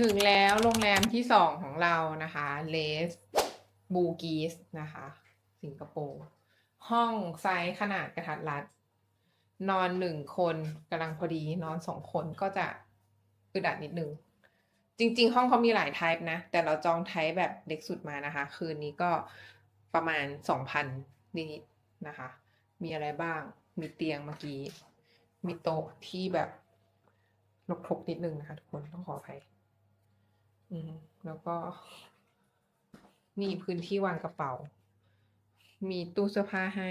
ถึงแล้วโรงแรมที่สองของเรานะคะเลสบูกีสนะคะ สิงคโปร์ ห้องไซส์ขนาดกระทัดรัด นอนหนึ่งคนกำลังพอดี นอนสองคนก็จะอึดอัดนิดนึง จริง ๆ ห้องเขามีหลายไทป์นะ แต่เราจองไทป์แบบเล็กสุดมานะคะ คืนนี้ก็ประมาณสองพันนิดๆนะคะ มีอะไรบ้าง มีเตียงเมื่อกี้ มีโต๊ะที่แบบรกๆนิดนึงนะคะ ทุกคนต้องขออภัย แล้วก็ มีพื้นที่วางกระเป๋า มีตู้เสื้อผ้าให้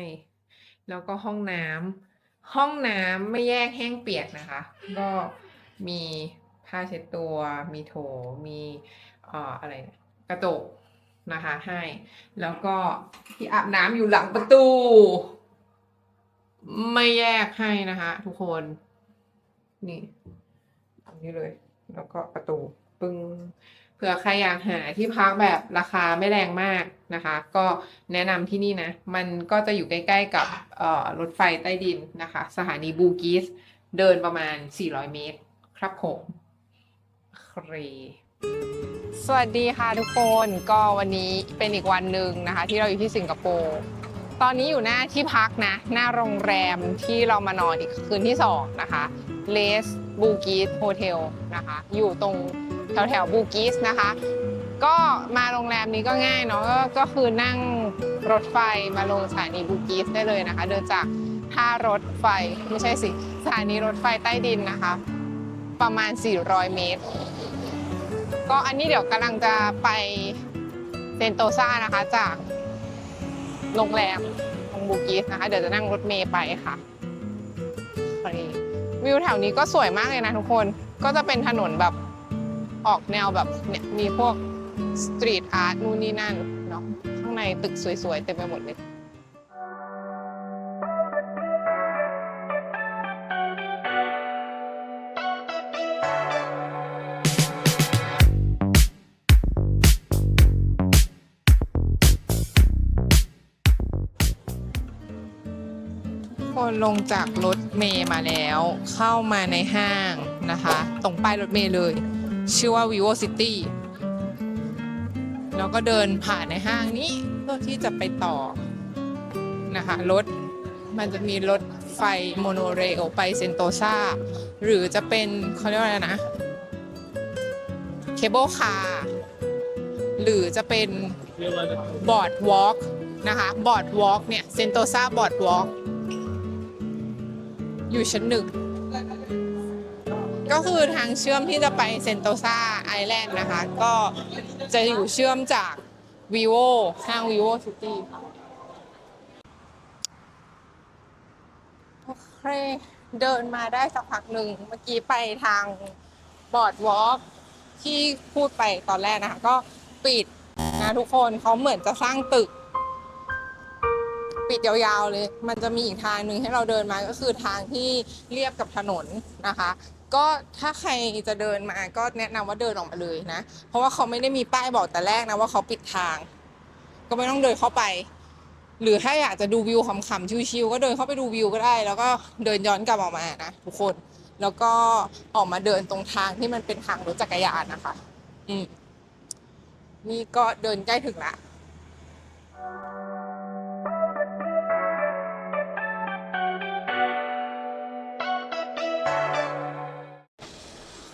แล้วก็ห้องน้ำห้องน้ำไม่แยกแห้งเปียกนะคะ ก็มีผ้าเช็ดตัว มีโถ มีเอ่ออะไรกระจกนะคะให้ แล้วก็ที่อาบน้ำอยู่หลังประตู ไม่แยกให้นะคะ ทุกคน นี่ตรงนี้เลย แล้วก็ประตู ปึ้ง ผื่อใครอยากหาที่พักแบบราคาไม่แรงมากนะคะ ก็แนะนำที่นี่นะ มันก็จะอยู่ใกล้ๆกับรถไฟใต้ดินนะคะ สถานีบูกิส เดินประมาณ 400 เมตร ครับผมครีสวัสดีค่ะทุกคนก็วันนี้เป็นอีกวันหนึ่งนะคะ ที่เราอยู่ที่สิงคโปร์ตอนนี้อยู่หน้าที่พักนะ หน้าโรงแรมที่เรามานอนอีกคืนที่สองนะคะเลสบูกีสโฮเทลนะคะ อยู่ตรง แถวแถวบูกีสนะคะ ก็มาโรงแรมนี้ก็ง่ายเนาะก็ก็คือนั่งรถไฟมาลงสถานีบูกีสได้เลยนะคะ เดินจากท่ารถไฟไม่ใช่สิสถานีรถไฟใต้ดินนะคะ ประมาณ 400 เมตร ก็อันนี้เดี๋ยวกำลังจะไปเซนโตซานะคะจากโรงแรมตรงบูกีสนะคะ เดี๋ยวจะนั่งรถเมย์ไปค่ะโอเควิวแถวนี้ก็สวยมากเลยนะทุกคนก็จะเป็นถนนแบบ ออกแนวแบบเนี่ยมีพวกสตรีทอาร์ตนู่นนี่นั่นเนาะข้างในตึกสวยๆ เต็มไปหมดเลยคนลงจากรถเมย์มาแล้ว เข้ามาในห้างนะคะ ตรงป้ายรถเมย์เลย ชื่อว่า vivo city แล้วก็เดินผ่านในห้างนี้เพื่อที่จะไปต่อนะคะรถมันจะมีรถไฟโมโนเรลไปเซนโตซาหรือจะเป็นเขาเรียกว่าอะไรนะเคเบิลคาร์หรือจะเป็นบอร์ดวอล์กนะคะบอร์ดวอล์กเนี่ยเซนโตซาบอร์ดวอล์กอยู่ชั้นหนึ่ง ก็คือทางเชื่อมที่จะไปเซนโตซาไอแลนด์นะคะ ก็จะอยู่เชื่อมจาก vivo ห้าง vivo city โอเค เดินมาได้สักพักหนึ่ง เมื่อกี้ไปทางบอร์ดวอล์กที่พูดไปตอนแรกนะคะ ก็ปิดนะทุกคนเขาเหมือนจะสร้างตึก ปิดยาวๆเลย มันจะมีอีกทางหนึ่งให้เราเดินมาก็คือทางที่เรียบกับถนนนะคะ ก็ถ้าใครจะเดินมาก็แนะนำว่าเดินออกมาเลยนะ เพราะว่าเขาไม่ได้มีป้ายบอกแต่แรกนะว่าเขาปิดทาง ก็ไม่ต้องเดินเข้าไป หรือถ้าอยากจะดูวิวขำๆชิวๆก็เดินเข้าไปดูวิวก็ได้ แล้วก็เดินย้อนกลับออกมานะทุกคน แล้วก็ออกมาเดินตรงทางที่มันเป็นทางรถจักรยานนะคะ อืมนี่ก็เดินใกล้ถึงละ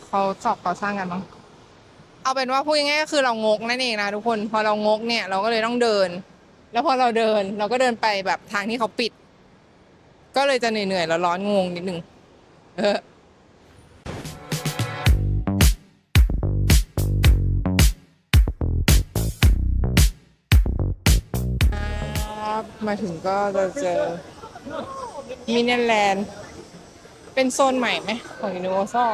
เขาจอบก่อสร้างกันมั้งเอาเป็นว่าพูดง่ายๆก็คือเรางกนั่นเองนะทุกคนพอเรางกเนี่ยเราก็เลยต้องเดิน แล้วพอเราเดินเราก็เดินไปแบบทางที่เขาปิด ก็เลยจะเหนื่อยๆแล้วร้อนงงนิดนึงเออมาถึงก็จะเจอมินเนแลนด์ เป็นโซนใหม่ไหมของยูนิเวอร์แซล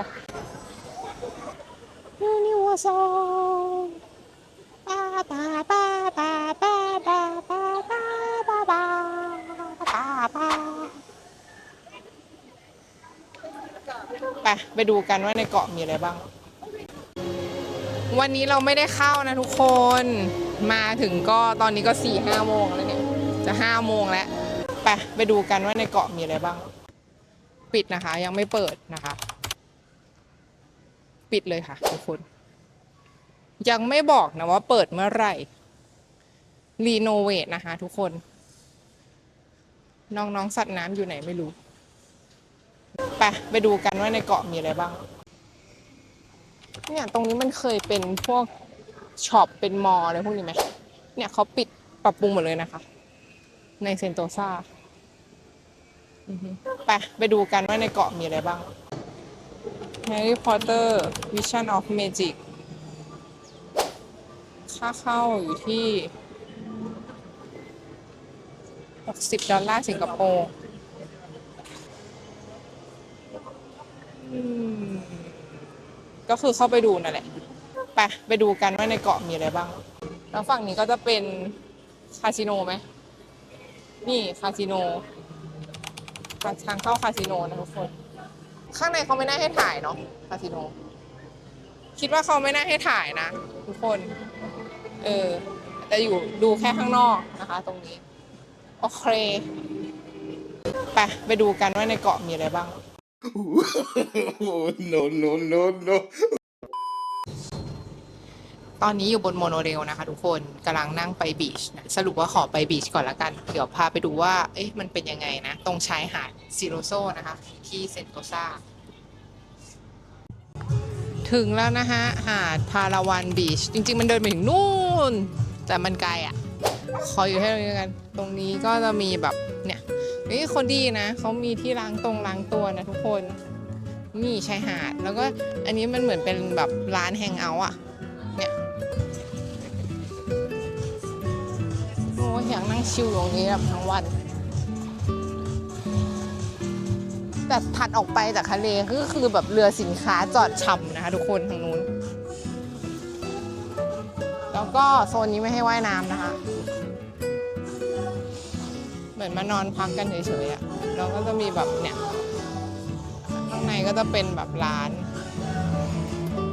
ไปไปดูกันว่าในเกาะมีอะไรบ้าง วันนี้เราไม่ได้เข้านะทุกคน มาถึงก็ตอนนี้ก็สี่ห้าโมงแล้วเนี่ย จะห้าโมงแล้ว ไปไปดูกันว่าในเกาะมีอะไรบ้าง ปิดนะคะ ยังไม่เปิดนะคะ ปิดเลยค่ะทุกคน ยังไม่บอกนะว่าเปิดเมื่อไหร่ รีโนเวทนะคะทุกคน น้องๆสัตว์น้ำอยู่ไหนไม่รู้ ไปไปดูกันว่าในเกาะมีอะไรบ้าง เนี่ยตรงนี้มันเคยเป็นพวกช็อปเป็นมอลอะไรพวกนี้ไหม เนี่ยเขาปิดปรับปรุงหมดเลยนะคะ ในเซนโตซาไปไปดูกันว่าในเกาะมีอะไรบ้าง Harry Potter Vision of Magic ค่าเข้าอยู่ที่ 60 ดอลลาร์สิงคโปร์ก็คือเข้าไปดูนั่นแหละ ไป ไปดูกันว่าในเกาะมีอะไรบ้าง แล้วฝั่งนี้ก็จะเป็นคาสิโนไหม นี่คาสิโน ทางเข้าคาสิโนนะทุกคน ข้างในเขาไม่น่าให้ถ่ายเนาะคาสิโน คิดว่าเขาไม่น่าให้ถ่ายนะ ทุกคน เออ แต่อยู่ดูแค่ข้างนอกนะคะ ตรงนี้ โอเคไปไปดูกันว่าในเกาะมีอะไรบ้าง no, no, no, no. ตอนนี้อยู่บนโมโนเรลนะคะทุกคนกำลังนั่งไปบีชนะสรุปว่าขอไปบีชก่อนละกัน เดี๋ยวพาไปดูว่า เอ๊ะมันเป็นยังไงนะ ตรงชายหาดซิโรโซนะคะ ที่เซนโตซาถึงแล้วนะฮะ หาดพาราวันบีช จริง ๆ มันเดินไปถึงนู่น แต่มันไกลอะ่ะ ขออยู่ให้ตรงนี้กัน ตรงนี้ก็จะมีแบบเนี่ยนี่คนดีนะ เขามีที่ล้างตรงล้างตัวนะทุกคน นี่ชายหาด แล้วก็อันนี้มันเหมือนเป็นแบบร้านแฮงเอาท์อะ อยากนั่งชิลอยู่ตรงนี้แบบทั้งวัน แต่ถัดออกไปจากทะเลก็คือแบบเรือสินค้าจอดช่ำนะคะทุกคนทางนู้น แล้วก็โซนนี้ไม่ให้ว่ายน้ำนะคะ เหมือนมานอนพักกันเฉยๆอะแล้วก็จะมีแบบเนี่ยข้างในก็จะเป็นแบบร้าน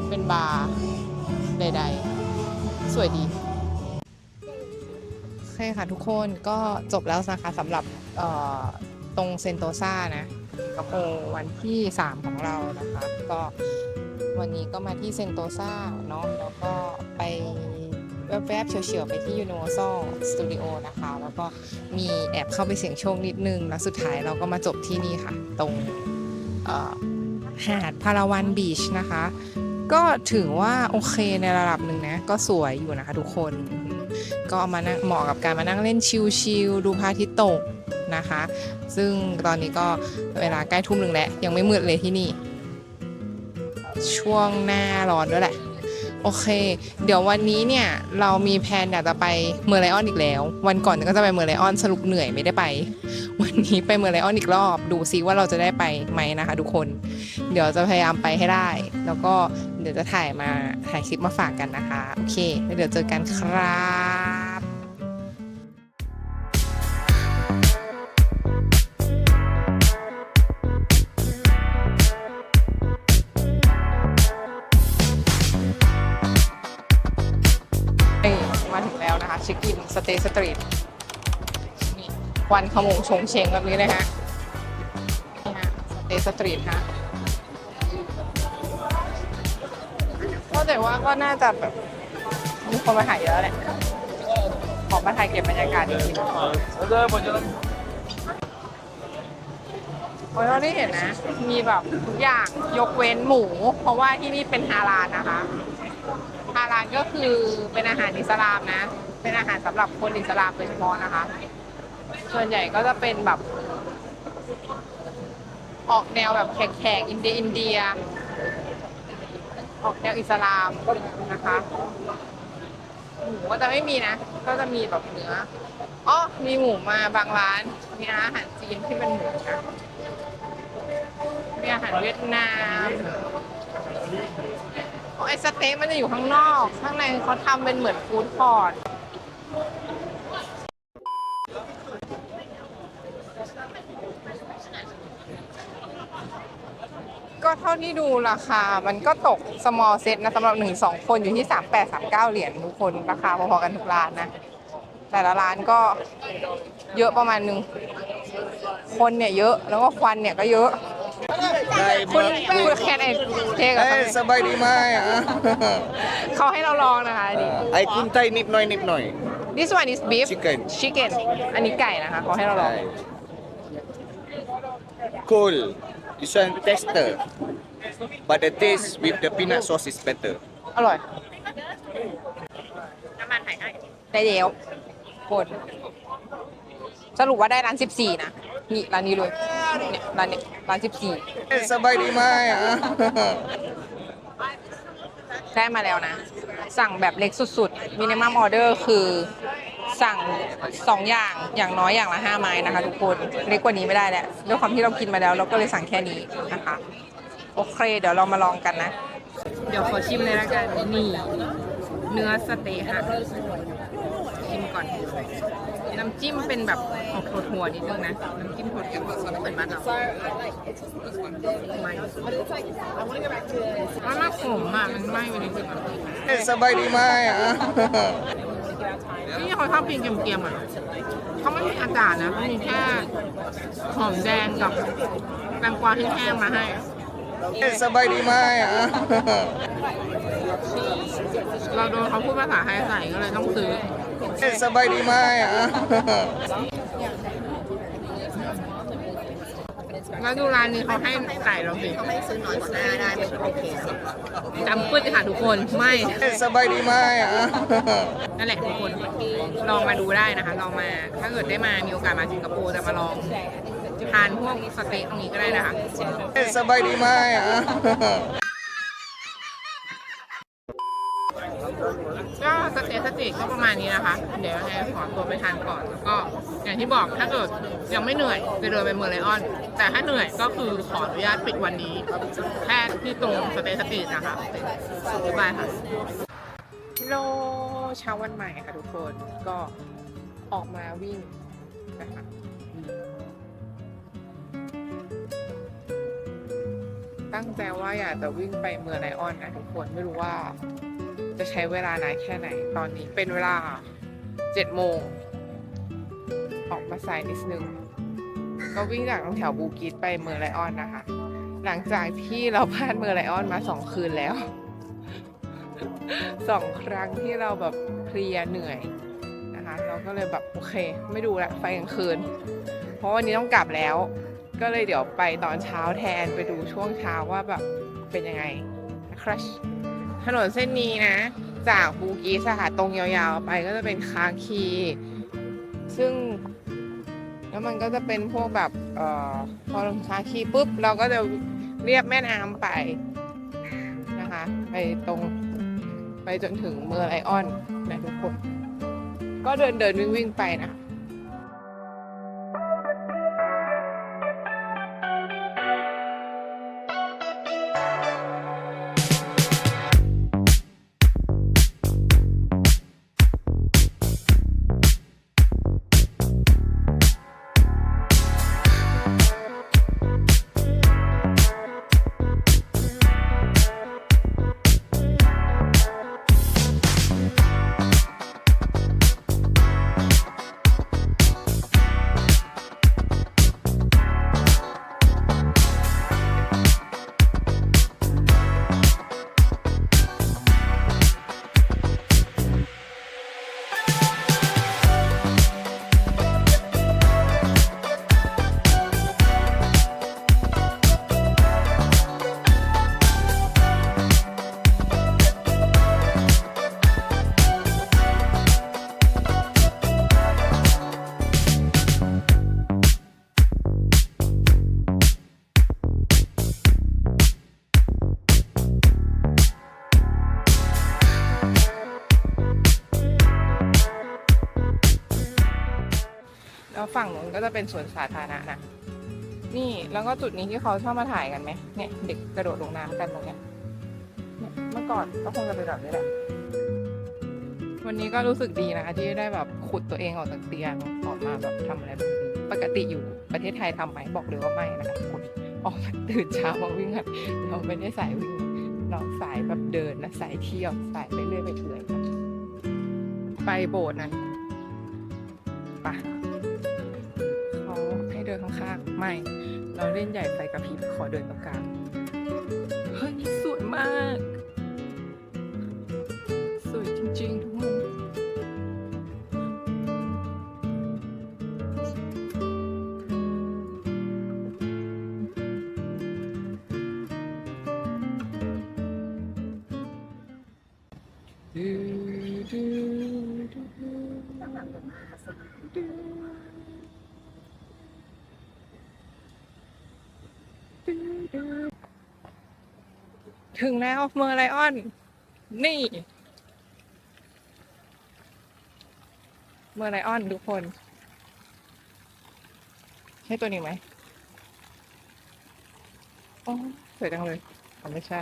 เป็นบาร์ใดๆ สวยดี เคค่ะทุกคนก็จบแล้วนะคะสำหรับตรงเซนโตซานะกระโปวันที่ 3 ของเรานะคะ ก็วันนี้ก็มาที่เซนโตซาเนาะแล้วก็ไปแวบๆเฉียวๆไปที่ Universal Studio นะคะ แล้วก็มีแอบเข้าไปเสี่ยงโชคนิดนึง แล้วสุดท้ายเราก็มาจบที่นี่ค่ะ ตรงหาดพาราวันบีชนะคะ ก็ถือว่าโอเคในระดับหนึ่งนะ ก็สวยอยู่นะคะทุกคน ก็มานั่งเหมาะกับการมานั่งเล่นชิลๆดูพระอาทิตย์ตกนะคะ ซึ่งตอนนี้ก็เวลาใกล้ทุ่มหนึ่งแล้ว ยังไม่มืดเลยที่นี่ ช่วงหน้าร้อนด้วยแหละ โอเค เดี๋ยววันนี้เนี่ย เรามีแผนอยากจะไปเมอร์ไลออนอีกแล้ว วันก่อนก็จะไปเมอร์ไลออนสรุปเหนื่อยไม่ได้ไป วันนี้ไปเมอร์ไลออนอีกรอบ ดูซิว่าเราจะได้ไปไหมนะคะ ทุกคน เดี๋ยวจะพยายามไปให้ได้ แล้วก็เดี๋ยวจะถ่ายมาถ่ายคลิปมาฝากกันนะคะ โอเคแล้วเดี๋ยวเจอกันครับนี่มาถึงแล้วนะคะช็คอินสเตย์สตรีท วัน ขโมงชงเชงแบบนี้เลยฮะนี่ฮะเตย์สตรีทฮะก็แต่ว่าก็น่าจะแบบมีคนมาถ่ายเยอะแหละขอมาถ่ายเก็บบรรยากาศจริงๆโอ้ยเราได้เห็นนะ มีแบบทุกอย่างยกเว้นหมู เพราะว่าที่นี่เป็นฮาลาลนะคะฮาลาลก็คือเป็นอาหารอิสลามนะ เป็นอาหารสำหรับคนอิสลามโดยเฉพาะนะคะ ส่วนใหญ่ก็จะเป็นแบบ ออกแนวแบบแขกๆอินเดียอินเดีย ออกแนวอิสลามนะคะหมูก็จะไม่มีนะ ก็จะมีแบบเนื้ออ๋อมีหมูมาบางร้าน มีอาหารจีนที่เป็นหมูนะมีอาหารเวียดนามไอสเต็กมันจะอยู่ข้างนอก ข้างในเขาทำเป็นเหมือนฟู้ดคอร์ทก็เท่าที่ดูราคามันก็ตก small set นะสำหรับหนึ่งสองคนอยู่ที่ 38 39 เหรียญทุกคนราคาพอๆกันทุกร้านนะ แต่ละร้านก็เยอะประมาณหนึ่งคนเนี่ยเยอะแล้วก็ควันเนี่ยก็เยอะได้คุณมาคุณแคนเอ็เทกับเอ้ยสบายดีไหมอะ เขาให้เราลองนะคะอันนี้ไอ้คุณไทยนิดหน่อยนิดหน่อย this one is beef Chicken chicken อันนี้ไก่นะคะเขาให้เราลองได้ cool this one tester but the taste with the peanut sauce is better อร่อย น้ำมันหายได้เดียวโคตรสรุปว่าได้ร้าน14นะ นี่ร้านนี้เลยเนี่ยร้านนี้ร้าน14เอ้ยสบายดีไหมอะ ได้มาแล้วนะ สั่งแบบเล็กสุดๆ มินิมัมออเดอร์คือสั่ง 2 อย่างอย่างน้อยอย่างละ 5 ไม้นะคะทุกคน เล็กกว่านี้ไม่ได้แล้วด้วยความที่เรากินมาแล้ว เราก็เลยสั่งแค่นี้นะคะ โอเค เดี๋ยวเรามาลองกันนะ เดี๋ยวขอชิมเลยละกันนี่เนื้อสเต๊ะค่ะชิมก่อน น้ำจิ้มเป็นแบบออกถั่วๆนิดนึงนะ น้ำจิ้มถั่วๆเหมือนบ้านเราไม่มันมากขมอะมันไหม้ไปนิดนึงอะเอ้ยสบายดีไหมอะนี่เขาชอบกินเกรียมๆอะเขาไม่มีอากาศนะเขามีแค่หอมแดงกับแตงกวาที่แห้งมาให้เอ้ย สบายดีไหมอะเราโดนเขาพูดภาษาไทยใส่ก็เลยต้องซื้อเอ้ยสบายดีไหมอะแล้วดูร้านนี้เขาให้ไก่เราสิเขาไม่ซื้อน้อยกว่าหน้าได้มันโอเคจำปื้ดค่ะทุกคนไม่เอ้ยสบายดีไหมอะนั่นแหละทุกคนลองมาดูได้นะคะ ลองมาถ้าเกิดได้มามีโอกาสมาสิงคโปร์จะมาลอง ทานพวกสเต๊ะตรงนี้ก็ได้นะคะเอ้ยสบายดีไหมอะก็สเต๊ะสเต๊ะก็ประมาณนี้นะคะ เดี๋ยวยังไงขอตัวไปทานก่อนแล้วก็อย่างที่บอกถ้าเกิดยังไม่เหนื่อยจะเดินไปเมืองไลออน แต่ถ้าเหนื่อยก็คือขออนุญาตปิดวันนี้ แค่ที่ตรงสเต๊ะสเต๊ะนะคะบ๊ายบายค่ะฮัลโหลเช้าวันใหม่ค่ะทุกคนก็ออกมาวิ่งนะคะ ตั้งใจว่าอยากจะวิ่งไปเมืองไลออนนะทุกคนไม่รู้ว่า จะใช้เวลานานแค่ไหน ตอนนี้เป็นเวลาเจ็ดโมง ออกมาสายนิดนึง ก็วิ่งจากตรงแถวบูกิตไปเมืองไลออนนะคะ หลังจากที่เราพลาดเมืองไลออนมาสองคืนแล้วสองครั้งที่เราแบบเพลียเหนื่อยนะคะ เราก็เลยแบบโอเค ไม่ดูละไปกลางคืน เพราะวันนี้ต้องกลับแล้ว ก็เลยเดี๋ยวไปตอนเช้าแทนไปดูช่วงเช้าว่าแบบเป็นยังไงครับถนนเส้นนี้นะ จากบูกีสค่ะตรงยาวๆ ไปก็จะเป็นคาคี ซึ่ง แล้วมันก็จะเป็นพวกแบบเอ่อพอลงคาคีปุ๊บ เราก็จะเรียบแม่น้ำไปนะคะ ไปตรงไปจนถึงเมืองไอออนนะทุกคน ก็เดินเดินวิ่งวิ่งไปนะ แล้วฝั่งนู้นก็จะเป็นสวนสาธารณะนะนี่แล้วก็จุดนี้ที่เขาชอบมาถ่ายกันไหมเนี่ยเด็กกระโดดลงน้ำกันตรงเนี้ยเมื่อก่อนก็คงจะเป็นแบบนี้แหละวันนี้ก็รู้สึกดีนะคะที่ได้แบบขุดตัวเองออกจากเตียงออกมาแบบทำอะไรแบบนี้ปกติอยู่ประเทศไทยทำไหมบอกเลยว่าไม่นะคะคุณออกมาตื่นเช้ามาวิ่งอะเราไม่ได้สายวิ่งเราสายแบบเดินนะสายเที่ยวสายไปเรื่อยไปเปื่อยค่ะไปโบสถ์นั้น ดินข้างๆ ไม่ เราเล่นใหญ่ไฟกระพริบขอเดินตรงกลางเฮ้ยสวยมาก ถึงแล้วเมอร์ไลออน นี่ เมอร์ไลออนทุกคน ใช่ตัวนี้ไหมโอ้สวยจังเลยอ๋อไม่ใช่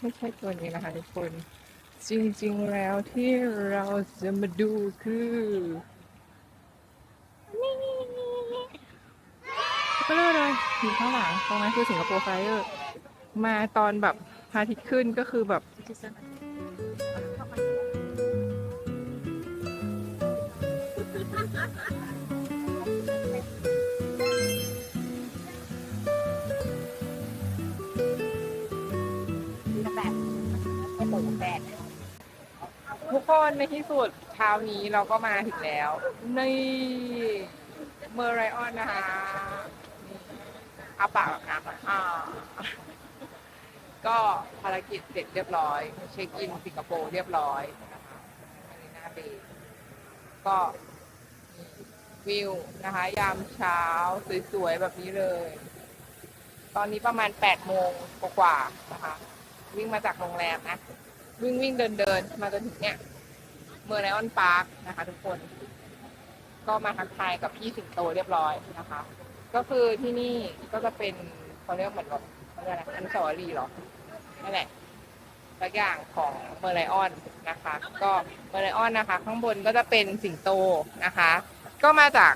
ไม่ใช่ตัวนี้นะคะทุกคน จริงๆแล้วที่เราจะมาดูคือนี่ก็เลยเลยอยู่ข้างหลังตรงนั้นคือสิงคโปร์ไฟเออร์มาตอนแบบ พระอาทิตย์ขึ้นก็คือแบบทุกคนในที่สุดเช้านี้เราก็มาถึงแล้ว นี่เมอร์ไรออนนะคะ นี่อาปากแบบน้ำอะอ่า ก็ภารกิจเสร็จเรียบร้อย เช็คอินสิงคโปร์เรียบร้อยนะคะมารีนาเบย์ก็มีวิวนะคะ ยามเช้าสวยๆ แบบนี้เลย ตอนนี้ประมาณ8โมงกว่าๆนะคะ วิ่งมาจากโรงแรมนะ วิ่งวิ่งเดินเดินมาจนถึงเนี่ยเมอร์ไลออนพาร์คนะคะทุกคน ก็มาทักทายกับพี่สิงโตเรียบร้อยนะคะ ก็คือที่นี่ก็จะเป็นเขาเรียกเหมือนแบบเขาเรียกอะไรอนุสาวรีหรอ นั่นแหละสักอย่างของเมอร์ไลออนนะคะ ก็เมอร์ไลออนนะคะ ข้างบนก็จะเป็นสิงโตนะคะ ก็มาจาก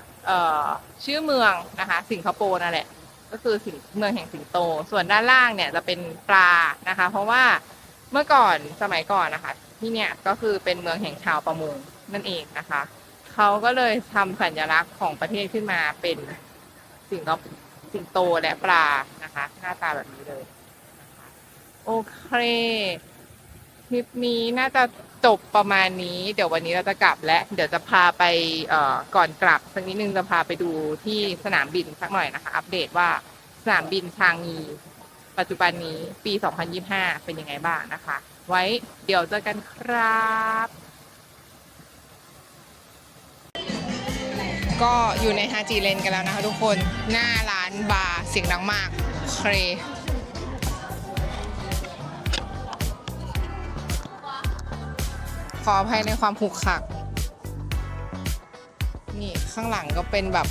ชื่อเมืองนะคะ สิงคโปร์นั่นแหละ ก็คือสิงเมืองแห่งสิงโต ส่วนด้านล่างเนี่ยจะเป็นปลานะคะ เพราะว่าเมื่อก่อนสมัยก่อนนะคะ ที่เนี่ยก็คือเป็นเมืองแห่งชาวประมงนั่นเองนะคะเขาก็เลยทำสัญลักษณ์ของประเทศขึ้นมาเป็นสิงคโปสิงโตและปลานะคะ หน้าตาแบบนี้เลย โอเคคลิปนี้น่าจะจบประมาณนี้ เดี๋ยววันนี้เราจะกลับและ เดี๋ยวจะพาไปก่อนกลับสักนิดนึงจะพาไปดูที่สนามบินสักหน่อยนะคะ อัปเดตว่าสนามบินชางงีปัจจุบันนี้ปี 2025 เป็นยังไงบ้างนะคะ ไว้เดี๋ยวเจอกันครับก็อยู่ในฮาจีเลนกันแล้วนะคะทุกคนหน้าร้านบาร์เสียงดังมากเคร ขออภัยในความผูกขัก นี่ข้างหลังก็เป็นแบบ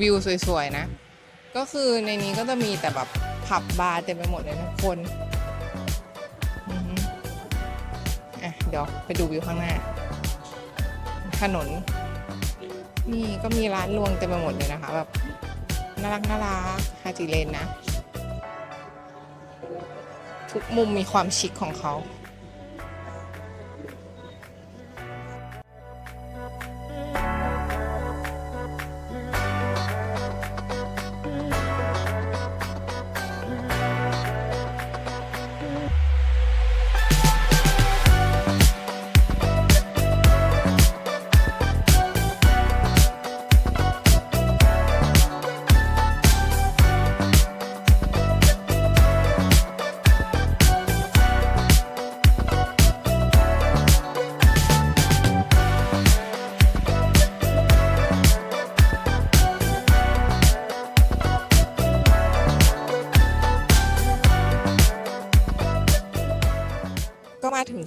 วิวสวยๆนะ ก็คือในนี้ก็จะมีแต่แบบผับบาร์เต็มไปหมดเลยนะทุกคนอะเดี๋ยวไปดูวิวข้างหน้า ถนน นี่ก็มีร้านรวงเต็มไปหมดเลยนะคะแบบน่ารักน่ารักฮาจิเลนนะ ทุกมุมมีความชิคของเขา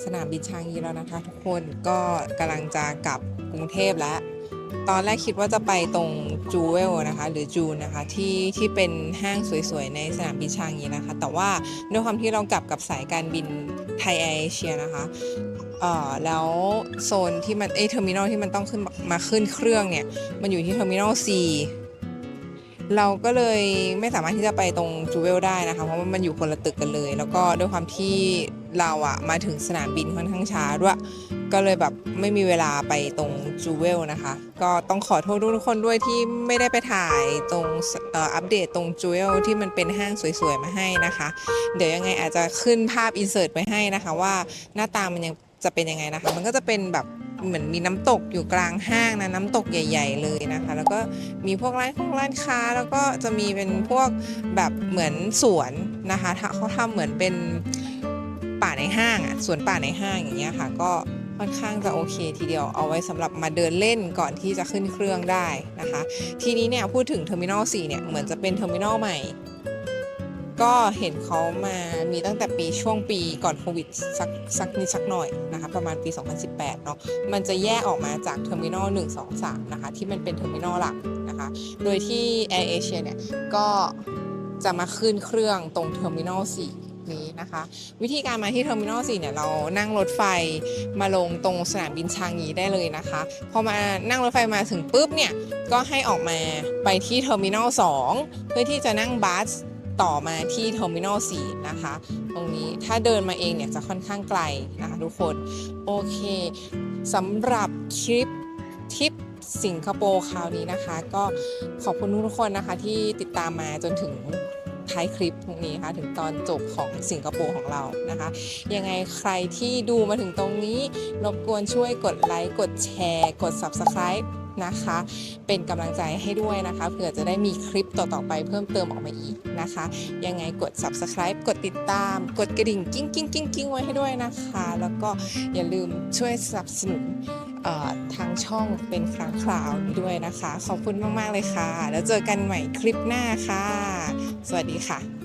สนามบินชางยีแล้วนะคะ ทุกคนก็กำลังจะกลับกรุงเทพแล้ว ตอนแรกคิดว่าจะไปตรงจูเวลนะคะ หรือจูนนะคะที่ที่เป็นห้างสวยๆ ในสนามบินชางยีนะคะ แต่ว่าด้วยความที่เรากลับกับสายการบินไทยแอร์เอเชียนะคะแล้วโซนที่มันเอเทอร์มินอลที่มันต้องขึ้นมาขึ้นเครื่องเนี่ย มันอยู่ที่เทอร์มินอล C เราก็เลยไม่สามารถที่จะไปตรงจูเวลได้นะคะ เพราะว่ามันอยู่คนละตึกกันเลย แล้วก็ด้วยความที่เราอะมาถึงสนามบินค่อนข้างช้าด้วย ก็เลยแบบไม่มีเวลาไปตรงจูเวลนะคะ ก็ต้องขอโทษทุกคนด้วยที่ไม่ได้ไปถ่ายตรงอัปเดตตรงจูเวลที่มันเป็นห้างสวยๆมาให้นะคะ เดี๋ยวยังไงอาจจะขึ้นภาพอินเสิร์ตไว้ให้นะคะ ว่าหน้าตามันยังจะเป็นยังไงนะคะ มันก็จะเป็นแบบ เหมือนมีน้ำตกอยู่กลางห้างนะน้ำตกใหญ่ ๆ เลยนะคะ แล้วก็มีพวกร้านของร้านค้า แล้วก็จะมีเป็นพวกแบบเหมือนสวนนะคะเขาทำเหมือนเป็นป่าในห้างอะสวนป่าในห้างอย่างเงี้ยค่ะ ก็ค่อนข้างจะโอเคทีเดียวเอาไว้สำหรับมาเดินเล่นก่อนที่จะขึ้นเครื่องได้นะคะ ทีนี้เนี่ยพูดถึงเทอร์มินอล4เนี่ยเหมือนจะเป็นเทอร์มินอลใหม่ ก็เห็นเขามามีตั้งแต่ปีช่วงปีก่อนโควิดสักสักนิดสักหน่อยนะคะประมาณปี 2018 เนาะมันจะแยกออกมาจากเทอร์มินอล1 2 3 นะคะ ที่มันเป็นเทอร์มินอลหลักนะคะ โดยที่ Air Asia เนี่ย ก็จะมาขึ้นเครื่องตรงเทอร์มินอล4นี้นะคะวิธีการมาที่เทอร์มินอล4เนี่ยเรานั่งรถไฟมาลงตรงสนามบินชางงีได้เลยนะคะพอมานั่งรถไฟมาถึงปุ๊บเนี่ยก็ให้ออกมาไปที่เทอร์มินอล2เพื่อที่จะนั่งบัส ต่อมาที่เทอร์มินอล4นะคะ ตรงนี้ถ้าเดินมาเองเนี่ยจะค่อนข้างไกลนะคะทุกคน โอเคสำหรับคลิปทิปสิงคโปร์คราวนี้นะคะ ก็ขอบคุณทุกคนนะคะที่ติดตามมาจนถึงท้ายคลิปตรงนี้นะคะถึงตอนจบของสิงคโปร์ของเรานะคะ ยังไงใครที่ดูมาถึงตรงนี้ รบกวนช่วยกดไลค์ กดแชร์ กด Subscribe นะคะ เป็นกำลังใจให้ด้วยนะคะ เผื่อจะได้มีคลิปต่อๆไปเพิ่มเติมออกมาอีกนะคะ ยังไงกด subscribe กดติดตาม กดกระดิ่งกิ้งกิ้งกิ้งกิ้งไว้ให้ด้วยนะคะ แล้วก็อย่าลืมช่วยสนับสนุนทางช่องเป็นครั้งคราวด้วยนะคะ ขอบคุณมาก ๆ เลยค่ะ แล้วเจอกันใหม่คลิปหน้าค่ะ สวัสดีค่ะ